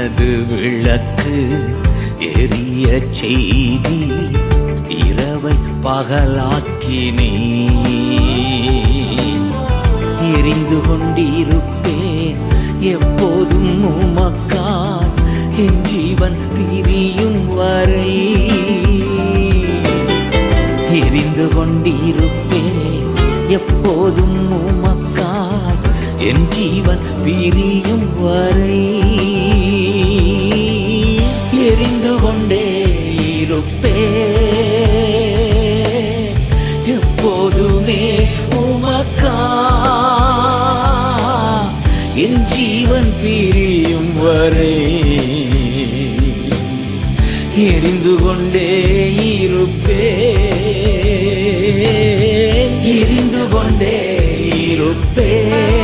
எனது விளக்கு எரிய செய்தி இரவை பகலாக்கினே எரிந்து கொண்டிருப்பேன் எப்போதும் உமக்காய் என் ஜீவன் பிரியும் வரை. எரிந்து கொண்டிருப்பேன் எப்போதும் உமக்காய் என் ஜீவன் பிரியும் வரை. கொண்டே இருப்பே. எப்போதுமே உமக்கா. என் ஜீவன் பிரியும் வரை எரிந்து கொண்டே இருப்பே. எரிந்து கொண்டே இருப்பே.